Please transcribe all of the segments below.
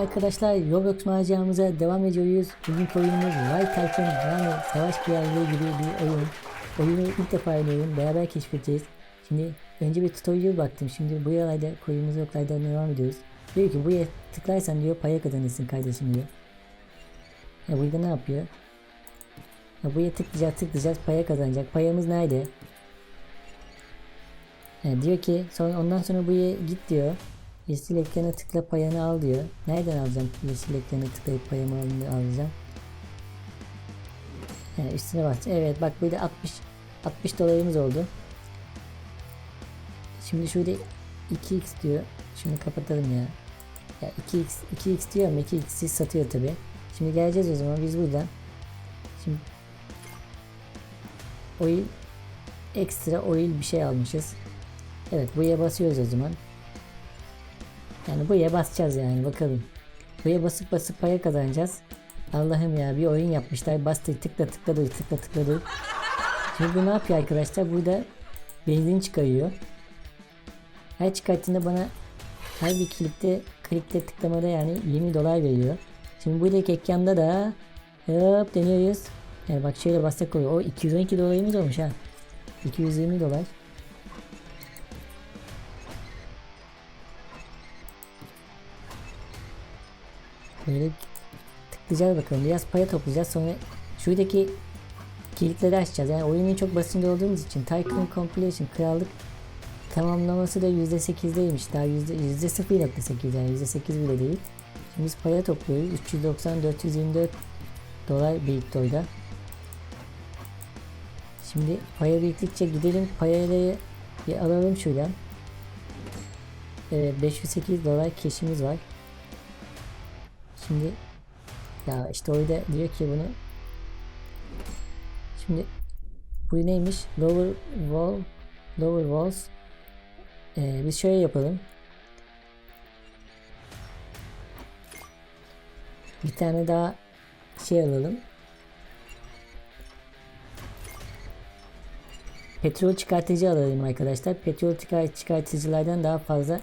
arkadaşlar, Roblox maceramıza devam ediyoruz. Bugünkü oyunumuz White Tycoon yani Savaş Krallığı gibi bir oyun. Oyunu ilk defa oynuyorum, beraber keşfedeceğiz. Şimdi önce bir tutorial baktım, şimdi bu yalayda koyduğumuz yoklardan devam ediyoruz. Diyor ki buraya tıklarsan diyor paya kazanırsın kardeşim diyor. Ya burada ne yapıyor? Ya buraya tıklayacağız tıklayacağız paya kazanacak. Payamız nerede? Ya diyor ki sonra ondan sonra buraya git diyor. Yeşil ekrana tıkla payanı al diyor. Nereden alacağım yeşil ekrana tıklayıp payımı al- alacağım? He, üstüne bas. Evet bak burada 60 60 dolarımız oldu. Şimdi şurada 2x diyor. Şunu kapatalım ya. Ya 2x 2x diyor ama 2x'i satıyor tabi. Şimdi geleceğiz o zaman biz buradan. Şimdi oil ekstra oil bir şey almışız. Evet buraya basıyoruz o zaman. Yani buraya basacağız yani bakalım. Buraya basıp basıp paya kazanacağız. Allah'ım ya bir oyun yapmışlar. Bastı tıkla tıkla dur tıkla tıkla dur. Şimdi bu ne yapıyor arkadaşlar? Burada benzin çıkarıyor. Her çıkarttığında bana her bir klikte klikte tıklamada yani 20 dolar veriyor. Şimdi buradaki ekranda da hop deniyoruz. Yani bak şöyle bassak oluyor. O 212 dolarımız olmuş ha. 220 dolar. Böyle tıklayacağız bakalım. Biraz paya toplayacağız. Sonra şuradaki kilitleri açacağız. Yani oyunun çok basitinde olduğumuz için Tycoon Completion krallık tamamlaması da %8'deymiş. Daha yüzde yüzde 0.8 yani %8 bile değil. Şimdi biz paya topluyoruz. 390 424 dolar birikti orada. Şimdi paya biriktikçe gidelim bir alalım şuradan. Evet 508 dolar keşimiz var. Şimdi ya işte orada diyor ki bunu şimdi bu neymiş? Lower wall lower walls ee, biz şöyle yapalım. Bir tane daha şey alalım. Petrol çıkartıcı alalım arkadaşlar. Petrol çıkar çıkartıcılardan daha fazla.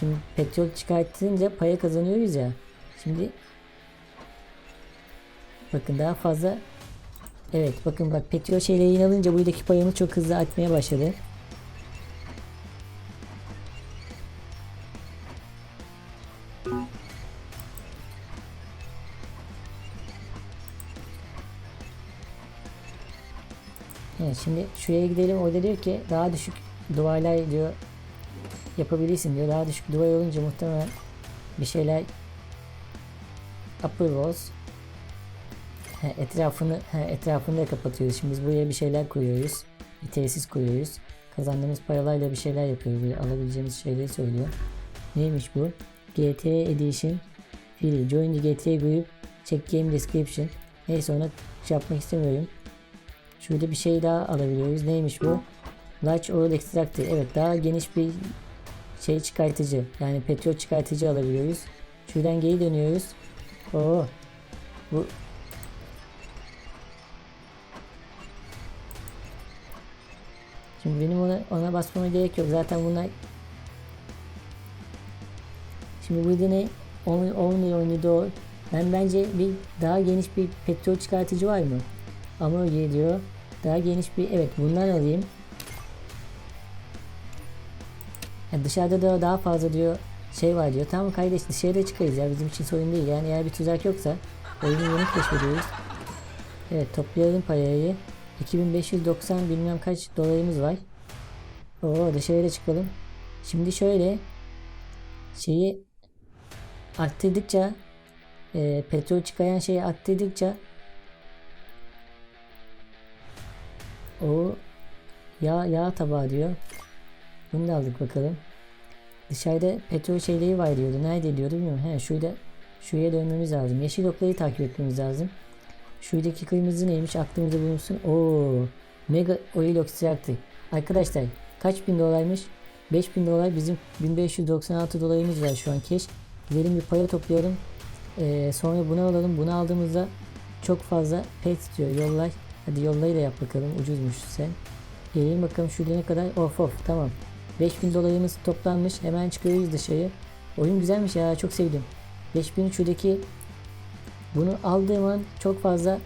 Şimdi petrol çıkartınca paya kazanıyoruz ya. Şimdi bakın daha fazla Evet bakın bak petrol şeyleri alınca buradaki payımız çok hızlı artmaya başladı. Evet şimdi şuraya gidelim. Orada diyor ki daha düşük duvarlar diyor yapabilirsin diyor. Daha düşük duvar olunca muhtemelen bir şeyler ha, etrafını etrafını da kapatıyoruz. Şimdi biz buraya bir şeyler koyuyoruz. Bir tesis koyuyoruz. Kazandığımız paralarla bir şeyler yapıyoruz. Böyle alabileceğimiz şeyleri söylüyor. Neymiş bu? GTA Edition Free. Join the GTA Group. Check Game Description. Neyse ona şey yapmak istemiyorum. Şurada bir şey daha alabiliyoruz. Neymiş bu? Large Oil Extractor. Evet daha geniş bir şey çıkartıcı. Yani petrol çıkartıcı alabiliyoruz. Şuradan geri dönüyoruz. Oo. Bu Şimdi benim ona, ona basmama gerek yok. Zaten bunlar Şimdi burada ne? Only, only, only door. Ben bence bir daha geniş bir petrol çıkartıcı var mı? Ama diyor. Daha geniş bir evet bundan alayım. Ya dışarıda da daha fazla diyor şey var diyor. Tamam kardeş dışarıda çıkarız ya bizim için sorun değil. Yani eğer bir tuzak yoksa oyunu yeni keşfediyoruz. Evet toplayalım parayı. 2590 bilmem kaç dolarımız var. Oo dışarıda çıkalım. Şimdi şöyle şeyi arttırdıkça e, petrol çıkaran şeyi arttırdıkça o yağ yağ tabağı diyor. Bunu da aldık bakalım. Dışarıda petrol şeyleri var diyordu. Nerede diyordu bilmiyorum. He şurada şuraya dönmemiz lazım. Yeşil okları takip etmemiz lazım. Şuradaki kırmızı neymiş aklımızda bulunsun. Oo, mega oil extractor. Arkadaşlar kaç bin dolarmış? 5000 dolar bizim 1596 dolarımız var şu an keş. Gidelim bir para toplayalım. Ee, sonra bunu alalım. Bunu aldığımızda çok fazla pet istiyor. Yollar. Hadi yollayı da yap bakalım. Ucuzmuş sen. Gelelim bakalım şurada ne kadar. Of of tamam. 5000 dolarımız toplanmış. Hemen çıkıyoruz dışarı. Oyun güzelmiş ya. Çok sevdim. 5003'deki bunu aldığım an çok fazla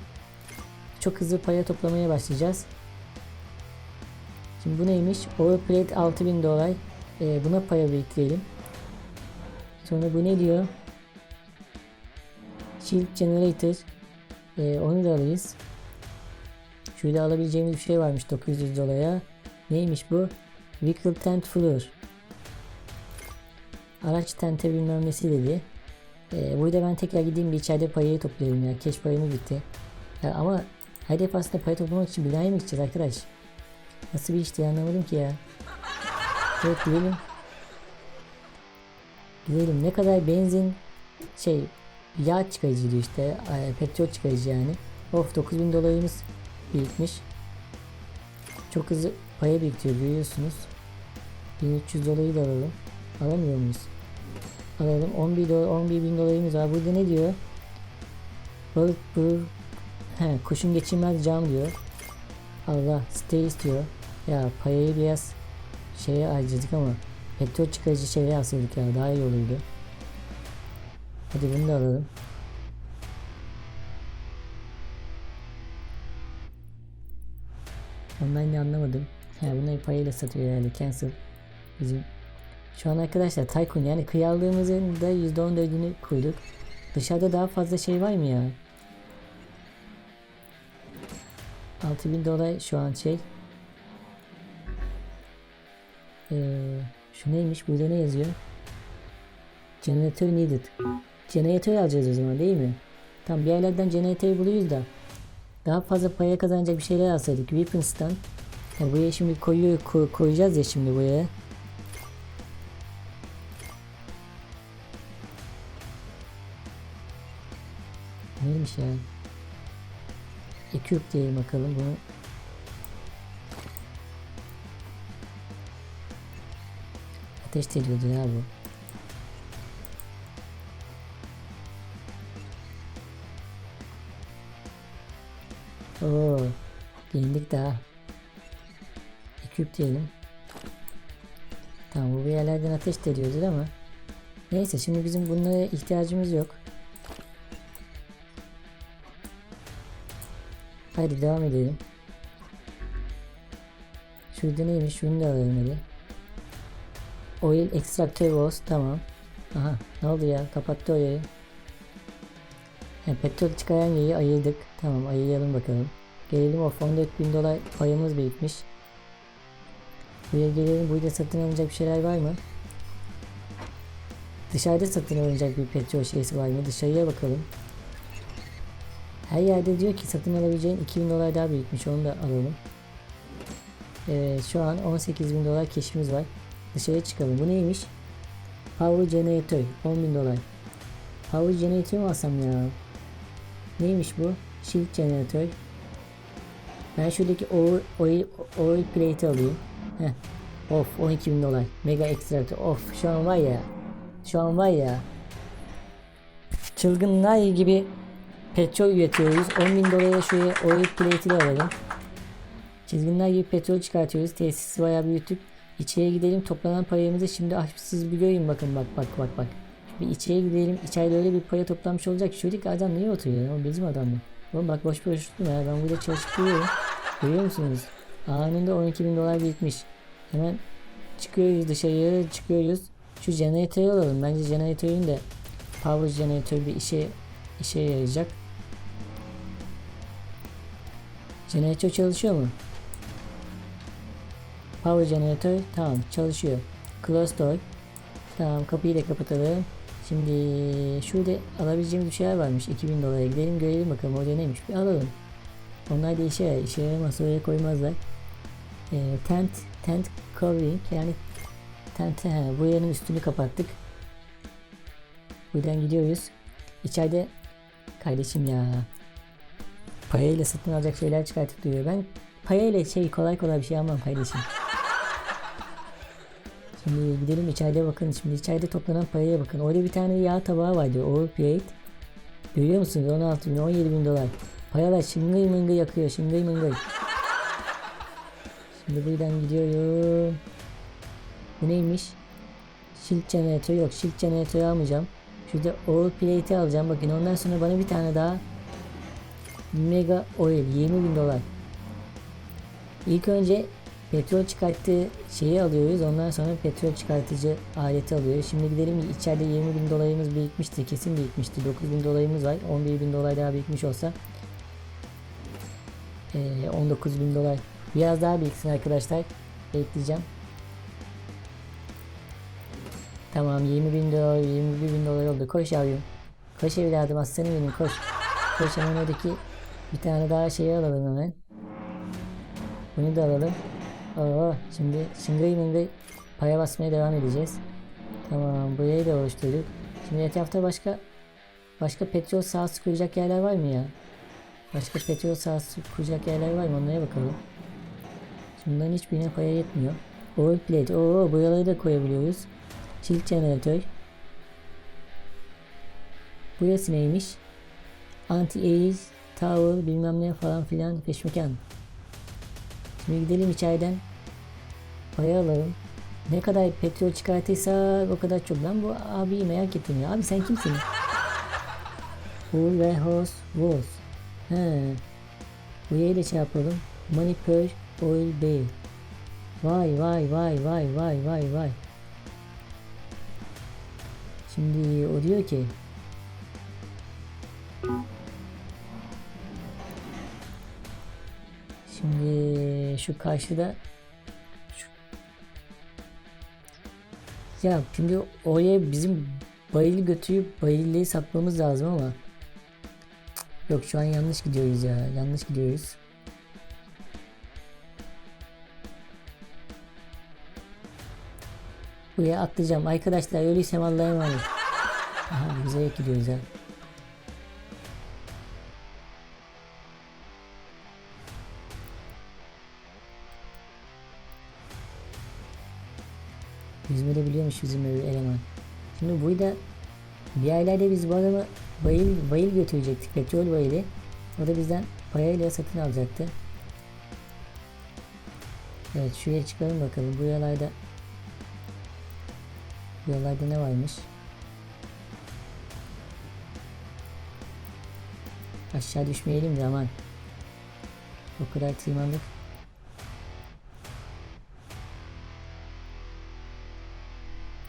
çok hızlı para toplamaya başlayacağız. Şimdi bu neymiş? Overplate 6000 dolar. Ee, buna para biriktirelim. Sonra bu ne diyor? Shield Generator. Ee, onu da alırız. Şurada alabileceğimiz bir şey varmış 900 dolara. Neymiş bu? Vehicle Tent Floor. Araç tente bilmem nesi dedi. Ee, burada ben tekrar gideyim bir içeride parayı toplayayım ya. Keş paramız bitti. Ya ama hedef aslında para toplamak için binaya mı gideceğiz arkadaş? Nasıl bir işti anlamadım ki ya. Evet gidelim. Gidelim. Ne kadar benzin şey yağ çıkarıcı diyor işte. Petrol çıkarıcı yani. Of 9000 dolarımız birikmiş. Çok hızlı paya biriktiriyor görüyorsunuz. 1300 dolayı da alalım. Alamıyor muyuz? Alalım. 11, dolar, 11 bin dolarımız var. Burada ne diyor? Balık bu He, kuşun geçirmez cam diyor. Allah stay istiyor. Ya payayı biraz şeye harcadık ama petrol çıkarıcı şeye alsaydık ya daha iyi olurdu. Hadi bunu da alalım. Ben de anlamadım. Ha bunları payıyla satıyor herhalde cancel. Bizim şu an arkadaşlar Tycoon yani kıyaldığımızın da %14'ünü koyduk. Dışarıda daha fazla şey var mı ya? 6000 dolar şu an şey. Ee, şu neymiş? Burada ne yazıyor? Generator needed. Jeneratör alacağız o zaman değil mi? Tam bir yerlerden jeneratör buluyoruz da. Daha fazla paya kazanacak bir şeyler alsaydık. Weapons'tan. Yani buraya şimdi koyuyor, koy- koyacağız ya şimdi buraya. Neymiş ya? Equip diyelim bakalım bunu. Ateş ediyordu ya bu. Oo, giyindik daha. Equip diyelim. Tamam bu bir yerlerden ateş de ediyordu ama. Neyse şimdi bizim bunlara ihtiyacımız yok. Haydi devam edelim. Şurada neymiş? Şunu da alalım hadi. Oil extractor was tamam. Aha ne oldu ya? Kapattı o yayı. He, petrol çıkaran yayı ayırdık. Tamam ayıralım bakalım. Gelelim of 14 bin dolar payımız birikmiş. Buraya gelelim. Burada satın alınacak bir şeyler var mı? Dışarıda satın alınacak bir petrol şeysi var mı? Dışarıya bakalım. Her yerde diyor ki satın alabileceğin 2000 dolar daha birikmiş onu da alalım. Evet şu an 18 bin dolar keşimiz var. Dışarıya çıkalım. Bu neymiş? Power Generator 10 bin dolar. Power Generator mu alsam ya? Neymiş bu? Shield Generator. Ben şuradaki oil, oil, oil plate alayım. Heh. Of 12 bin dolar. Mega extractor. Of şu an var ya. Şu an var ya. Çılgınlar gibi petrol üretiyoruz. 10 bin dolara şuraya oil plate'i alalım. Çizginler gibi petrol çıkartıyoruz. Tesisi bayağı büyütüp içeriye gidelim. Toplanan payımızı şimdi ah siz görün bakın bak bak bak bak. Bir içeriye gidelim. İçeride öyle bir paya toplanmış olacak. Şuradaki adam niye oturuyor? O bizim adam mı? Oğlum bak boş boş tutma ya. Ben burada çalışıp duruyorum. Görüyor musunuz? Anında 12 bin dolar birikmiş. Hemen çıkıyoruz dışarıya çıkıyoruz. Şu jeneratörü alalım. Bence jeneratörün de power jeneratör bir işe işe yarayacak. Jeneratör çalışıyor mu? Power jeneratör tamam çalışıyor. Close door. Tamam kapıyı da kapatalım. Şimdi şurada alabileceğimiz bir şeyler varmış. 2000 dolara gidelim görelim bakalım orada neymiş. Bir alalım. Onlar da işe yarar. İşe yaramazsa oraya koymazlar. Ee, tent, tent covering yani tent, he, bu yerin üstünü kapattık. Buradan gidiyoruz. İçeride kardeşim ya Payayla satın alacak şeyler çıkartıp duruyor. Ben payayla şey kolay kolay bir şey almam kardeşim. Şimdi gidelim içeride bakın. Şimdi içeride toplanan payaya bakın. Orada bir tane yağ tabağı vardı. Overplate. Görüyor musunuz? 16 bin, 17 bin dolar. Payalar şıngıy mıngıy yakıyor. Şıngıy mıngıy. Şimdi buradan gidiyorum. Bu neymiş? Shield jeneratörü yok. Shield jeneratörü almayacağım. Şurada oil plate'i alacağım. Bakın ondan sonra bana bir tane daha mega oil 20 bin dolar. İlk önce petrol çıkarttığı şeyi alıyoruz. Ondan sonra petrol çıkartıcı aleti alıyoruz. Şimdi gidelim içeride 20 bin dolarımız birikmişti. Kesin birikmişti. 9 bin dolarımız var. 11 bin dolar daha birikmiş olsa eee, 19 bin dolar. Biraz daha biriksin arkadaşlar. Bekleyeceğim. Tamam 20 bin dolar 21 bin dolar oldu. Koş yavrum. Koş evladım aslanım benim koş. Koş hemen oradaki bir tane daha şeyi alalım hemen. Bunu da alalım. Oo, şimdi şıngıy mıngıy paya basmaya devam edeceğiz. Tamam burayı da oluşturduk. Şimdi etrafta başka başka petrol sahası kuracak yerler var mı ya? Başka petrol sahası kuracak yerler var mı? Onlara bakalım. Bunların hiçbirine paya yetmiyor. Oil plate. Oo buraları da koyabiliyoruz. Çift jeneratör. Burası neymiş? Anti-air, tower bilmem ne falan filan peşmekan. Şimdi gidelim içeriden. Paya alalım. Ne kadar petrol çıkartırsa o kadar çok. Ben bu abiyi merak ettim ya. Abi sen kimsin? Wool Warehouse Walls. He. Buraya da şey yapalım. Money per oil barrel. Vay vay vay vay vay vay vay. Şimdi o diyor ki Şimdi şu karşıda şu, ya şimdi oraya bizim bayılı götürüp bayılıyı satmamız lazım ama yok şu an yanlış gidiyoruz ya yanlış gidiyoruz. Buraya atlayacağım. Arkadaşlar ölüysem Allah'a emanet. Aha güzel gidiyoruz ha. Yüzme de biliyormuş bir eleman. Şimdi burada bir yerlerde biz bu adamı bayıl, bayıl götürecektik. Petrol bayılı. O da bizden parayla satın alacaktı. Evet şuraya çıkalım bakalım. Bu yerlerde bu yerlerde ne varmış? Aşağı düşmeyelim de aman. O kadar tırmandık.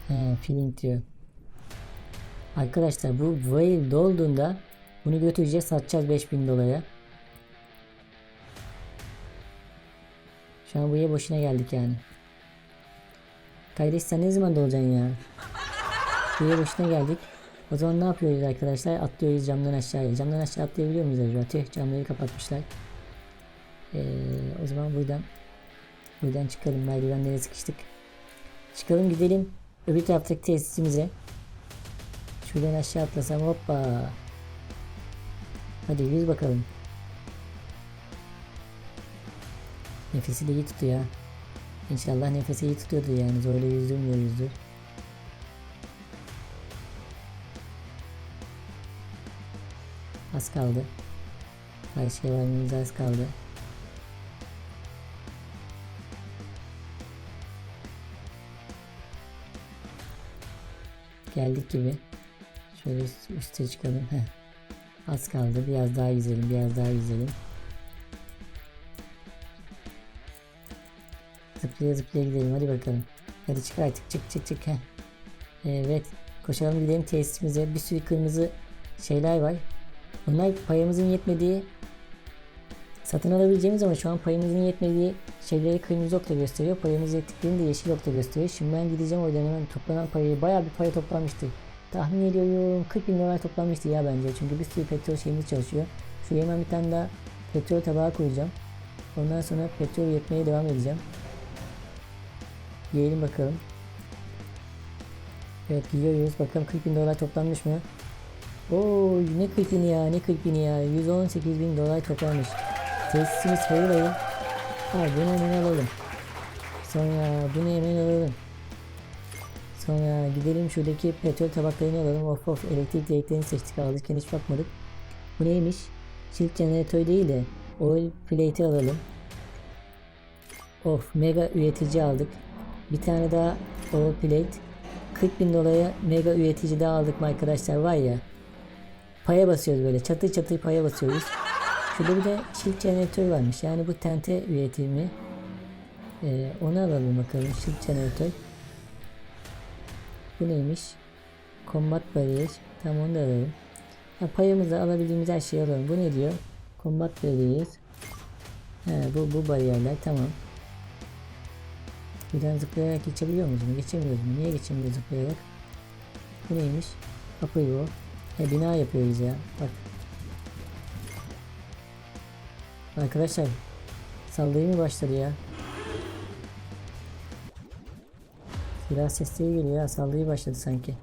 He, feeling diyor. Arkadaşlar bu whale dolduğunda bunu götüreceğiz satacağız 5000 dolara. Şu an buraya boşuna geldik yani. Kardeş sen ne zaman dolacaksın ya? Buraya boşuna geldik. O zaman ne yapıyoruz arkadaşlar? Atlıyoruz camdan aşağıya. Camdan aşağı atlayabiliyor muyuz acaba? Tüh camları kapatmışlar. Ee, o zaman buradan buradan çıkalım. Merdivenlere sıkıştık. Çıkalım gidelim. Öbür taraftaki tesisimize. Şuradan aşağı atlasam hoppa. Hadi yüz bakalım. Nefesi de iyi tutuyor. İnşallah nefesi iyi tutuyordur yani. Zorla yüzdürmüyoruzdur. Az kaldı. Karşıya varmamız az kaldı. Geldik gibi. Şöyle üst- üste çıkalım. Heh. Az kaldı. Biraz daha yüzelim. Biraz daha yüzelim. Zıplaya zıplaya gidelim. Hadi bakalım. Hadi çık artık. Çık çık çık. Heh. Evet. Koşalım gidelim tesisimize. Bir sürü kırmızı şeyler var. Bunlar payımızın yetmediği satın alabileceğimiz ama şu an payımızın yetmediği şeyleri kırmızı okla gösteriyor. Payımız yettiklerini de yeşil okla gösteriyor. Şimdi ben gideceğim oradan hemen toplanan parayı bayağı bir para toplanmıştı. Tahmin ediyorum 40 bin dolar toplanmıştı ya bence. Çünkü bir sürü petrol şeyimiz çalışıyor. Şuraya hemen bir tane daha petrol tabağı koyacağım. Ondan sonra petrol yetmeye devam edeceğim. Yiyelim bakalım. Evet yiyoruz. Bakalım 40 bin dolar toplanmış mı? Oo ne 40 bini ya ne 40 bini ya 118 bin dolar toplanmış. Tesisimiz hayır. Ha bunu hemen alalım. Sonra bunu hemen alalım. Sonra gidelim şuradaki petrol tabaklarını alalım. Of of elektrik direklerini seçtik aldık hiç bakmadık. Bu neymiş? Çift jeneratör değil de oil plate'i alalım. Of mega üretici aldık. Bir tane daha oil plate. 40 bin dolara mega üretici daha aldık mı arkadaşlar var ya. Paya basıyoruz böyle çatır çatır paya basıyoruz. Şurada bir de çift jeneratör varmış. Yani bu tente üretimi. Ee, onu alalım bakalım çift jeneratör. Bu neymiş? Combat bariyer. Tamam onu da alalım. Ha, payımızı alabildiğimiz her şeyi alalım. Bu ne diyor? Combat bariyer. He, bu, bu bariyerler tamam. Buradan zıplayarak geçebiliyor muyuz? Geçemiyoruz mu? Niye geçemiyoruz zıplayarak? Bu neymiş? Kapı bu. He bina yapıyoruz ya. Bak. Arkadaşlar saldırı mı başladı ya? Silah sesleri geliyor ya. Saldırı başladı sanki.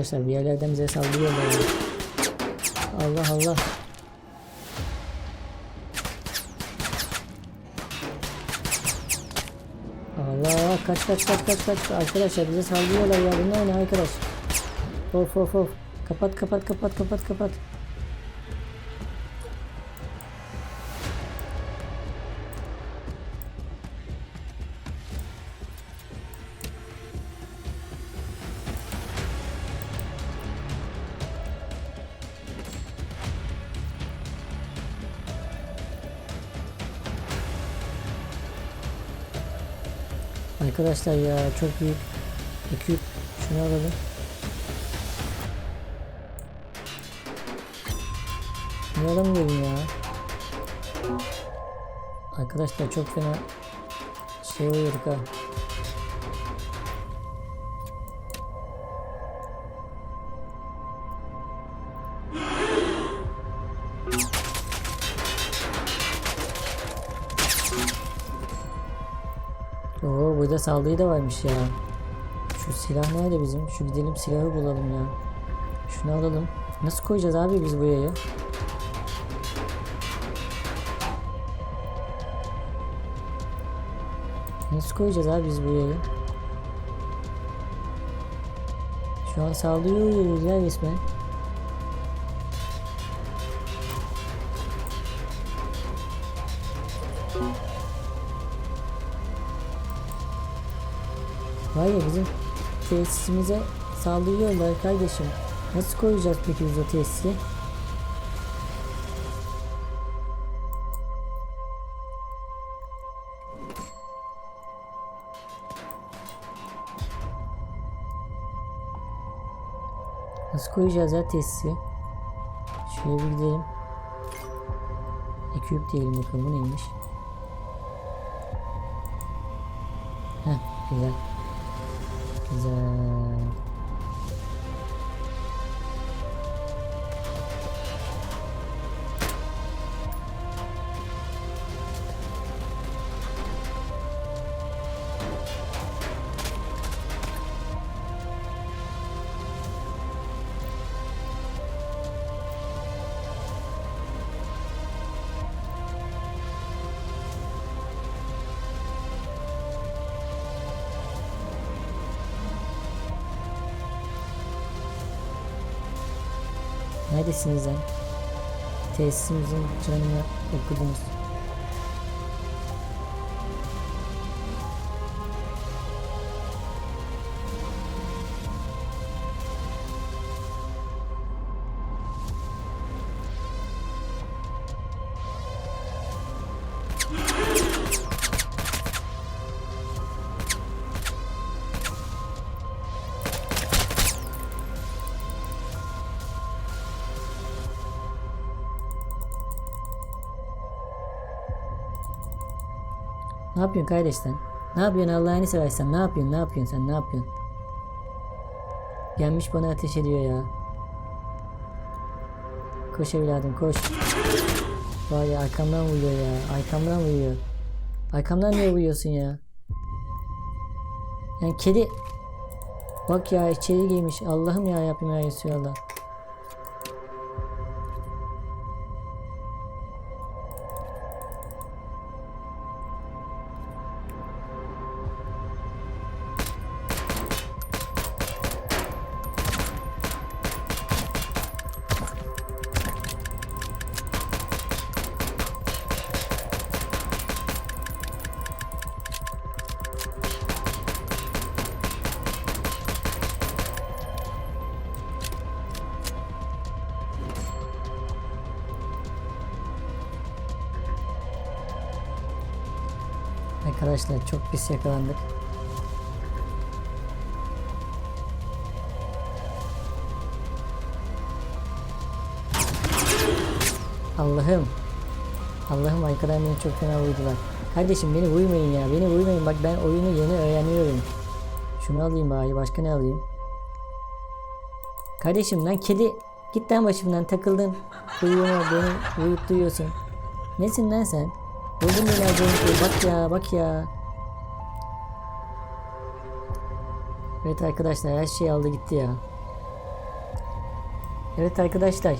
Arkadaşlar bir yerlerden bize saldırıyorlar. ya. Allah Allah. Allah kaç kaç kaç kaç kaç arkadaşlar bize saldırıyorlar ya bunlar ne arkadaş of of of kapat kapat kapat kapat kapat Arkadaşlar ya çok büyük ekip şunu alalım. Bunu alamıyorum ya. Arkadaşlar çok fena şey uyuduk ha. Burada saldırı da varmış ya. Şu silah nerede bizim? Şu gidelim silahı bulalım ya. Şunu alalım. Nasıl koyacağız abi biz buraya ya? Nasıl koyacağız abi biz buraya ya? Şu an saldırıyoruz ya resmen. Tesisimize saldırıyorlar kardeşim. Nasıl koyacağız peki biz o tesisi? Nasıl koyacağız ya tesisi? Şöyle bir gidelim. Eküp diyelim bakalım bu neymiş? Heh güzel. Güzel. Neredesiniz lan? Tesisimizin canını okudunuz. Ne yapıyorsun kardeş sen? Ne yapıyorsun Allah'ını seversen? Ne yapıyorsun? Ne yapıyorsun sen? Ne yapıyorsun? Gelmiş bana ateş ediyor ya. Koş evladım koş. Vay ya arkamdan vuruyor ya. Arkamdan vuruyor. Arkamdan niye vuruyorsun ya? Yani kedi... Bak ya içeri girmiş. Allah'ım ya yapayım ya Resulallah. Arkadaşlar çok pis yakalandık. Allah'ım. Allah'ım arkadan beni çok fena vurdular. Kardeşim beni vurmayın ya. Beni vurmayın. Bak ben oyunu yeni öğreniyorum. Şunu alayım bari. Başka ne alayım? Kardeşim lan kedi. Git lan başımdan takıldın. Uyuma beni uyup duyuyorsun. Nesin lan sen? Buldun beni az önce. Bak ya bak ya. Evet arkadaşlar her şey aldı gitti ya. Evet arkadaşlar.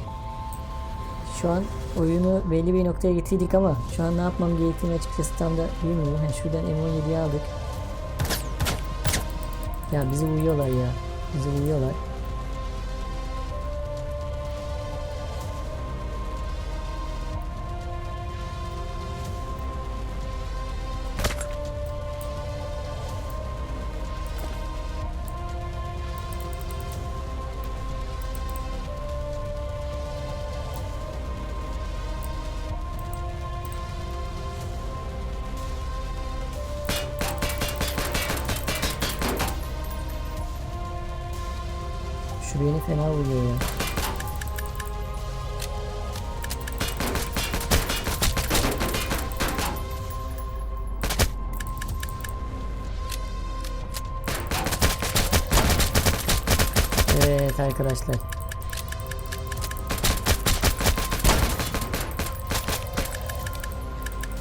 Şu an oyunu belli bir noktaya getirdik ama şu an ne yapmam gerektiğini açıkçası tam da bilmiyorum. Yani şuradan M17'yi aldık. Ya bizi uyuyorlar ya. Bizi uyuyorlar. Beni fena vuruyor ya. Evet arkadaşlar.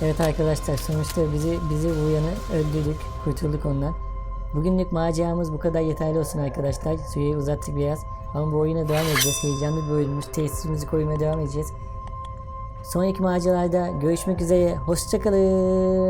Evet arkadaşlar sonuçta bizi bizi uyanı öldürdük. Kurtulduk ondan. Bugünlük maceramız bu kadar yeterli olsun arkadaşlar. Süreyi uzattık biraz. Ama bu oyuna devam edeceğiz. Heyecanlı bir oyunmuş. Tesisimizi koymaya devam edeceğiz. Sonraki maceralarda görüşmek üzere. Hoşçakalın.